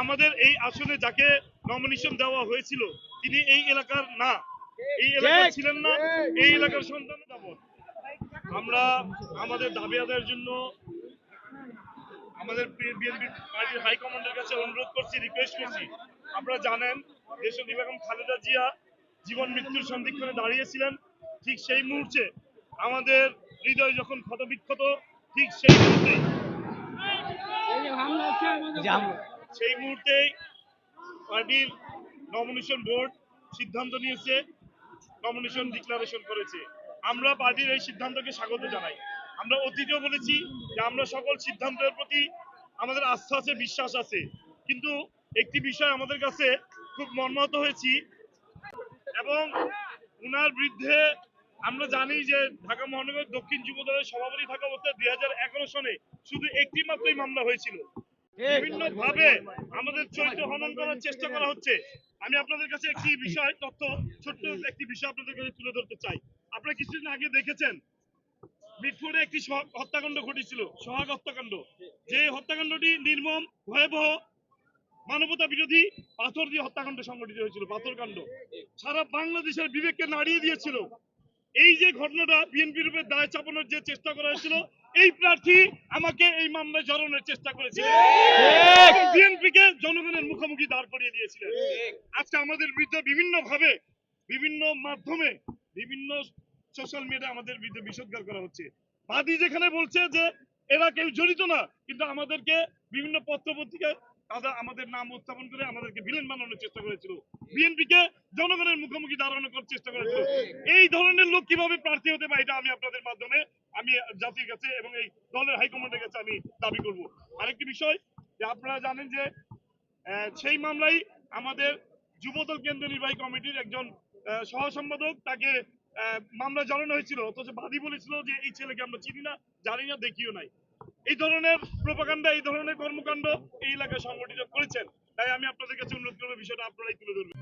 আমাদের এই আসনে যাকে নমিনেশন দেওয়া হয়েছিল তিনি এই এলাকার না। এই এলাকার ছিলেন না এই এলাকার সন্তান যাবত আমরা আমাদের দাবি আদায়ের জন্য আমাদের বিএনপি পার্টির হাইকমান্ডের কাছে অনুরোধ করছি রিকোয়েস্ট করছি। আপনারা জানেন দেশনীতি বেগম খালেদা জিয়া জীবন মৃত্যুর সন্ধিক্ষণে দাঁড়িয়েছিলেন ঠিক সেই মুহূর্তে। আমাদের হৃদয় যখন ক্ষতবিক্ষত ঠিক সেই মুহূর্তেই। সেই মুহূর্তেই পার্টির নমিনেশন বোর্ড সিদ্ধান্ত নিয়েছে নমিনেশন ডিক্লারেশন করেছে। আমরা পার্টির এই সিদ্ধান্তকে স্বাগত জানাই। আমরা অতীতেও বলেছি যে আমরা সকল সিদ্ধান্তের প্রতি আমাদের আস্থা আছে, বিশ্বাস আছে। কিন্তু একটি বিষয় আমাদের কাছে খুব মর্মাহত হয়েছি এবং উনার বিরুদ্ধে আমরা জানি যে ঢাকা মহানগর দক্ষিণ যুব দলের সভাপতি থাকা অবস্থায় দুই হাজার এগারো সনে শুধু একটি মাত্রই মামলা হয়েছিল। বিভিন্ন ভাবে আমাদের চরিত্র হনন করার চেষ্টা করা হচ্ছে। আমি আপনাদের কাছে একটি বিষয়, তথ্য, ছোট্ট একটি বিষয় আপনাদের কাছে তুলে ধরতে চাই। আপনারা কিছুদিন আগে দেখেছেন মিটফোর্ডে একটি হত্যাকাণ্ড ঘটেছিল, সোহাগ হত্যাকাণ্ড। যে হত্যাকাণ্ডটি নির্মম, ভয়াবহ, মানবতা বিরোধী পাথর দিয়ে হত্যাকাণ্ড সংঘটিত হয়েছিল, পাথরকাণ্ড। সারা বাংলাদেশের বিবেককে নাড়িয়ে দিয়েছিল। এই যে ঘটনাটা বিএনপি রূপে দায় চাপানোর যে চেষ্টা করা হয়েছিল এই প্রার্থী আমাকে এই মামলায় জড়ানোর চেষ্টা করেছিল। বিএনপি কে জনগণের মুখোমুখি দাঁড় করিয়ে দিয়েছিলেন। আজকে আমাদের বিরুদ্ধে বিভিন্ন ভাবে বিভিন্ন মাধ্যমে বিভিন্ন সোশ্যাল মিডিয়া আমাদের বিরুদ্ধে বিষোদ্গার করা হচ্ছে। বাদী যেখানে বলছে যে এরা কেউ জড়িত না কিন্তু আমাদেরকে বিভিন্ন পত্র পত্রিকায় তারা আমাদের নাম উত্থাপন করে আমাদেরকে ভিলেন বানানোর চেষ্টা করেছিল। বিএনপি কে জনগণের মুখোমুখি দাঁড়ানোর করার চেষ্টা করেছিল। এই ধরনের লোক কীভাবে প্রার্থী হতে পারে এটা আমি আপনাদের মাধ্যমে আমি জাতির কাছে এবং এই দলের হাইকমান্ডের কাছে আমি দাবি করব। আরেকটি বিষয়, যে আপনারা জানেন যে সেই মামলায় আমাদের যুবদল কেন্দ্রীয় নির্বাহী কমিটির একজন সহ সম্পাদক তাকে মামলা জড়ানো হয়েছিল। অথচ বাদী বলেছিল যে, এই ছেলেকে আমরা চিনি না, জানি না, দেখিও নাই। এই ধরনের প্রোপাগান্ডা এই ধরনের কর্মকাণ্ড এই এলাকায় সংগঠিত করেছেন। তাই আমি আপনাদের কাছে অনুরোধ করব, বিষয়টা আপনারাই তুলে ধরবেন।